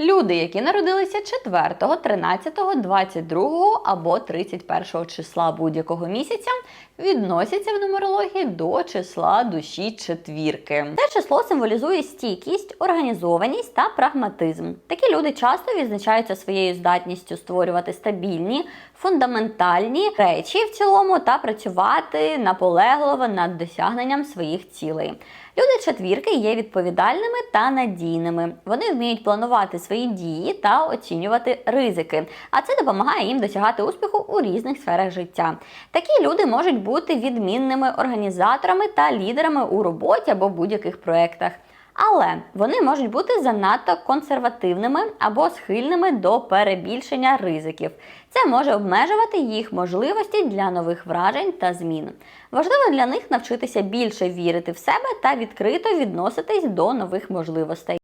Люди, які народилися 4, 13, 22 або 31 числа будь-якого місяця, відносяться в нумерології до числа душі четвірки. Це число символізує стійкість, організованість та прагматизм. Такі люди часто відзначаються своєю здатністю створювати стабільні, фундаментальні речі в цілому та працювати наполегливо над досягненням своїх цілей. Люди четвірки є відповідальними та надійними. Вони вміють планувати свої дії та оцінювати ризики, а це допомагає їм досягати успіху у різних сферах життя. Такі люди можуть бути відмінними організаторами та лідерами у роботі або будь-яких проєктах. Але вони можуть бути занадто консервативними або схильними до перебільшення ризиків. Це може обмежувати їх можливості для нових вражень та змін. Важливо для них навчитися більше вірити в себе та відкрито відноситись до нових можливостей.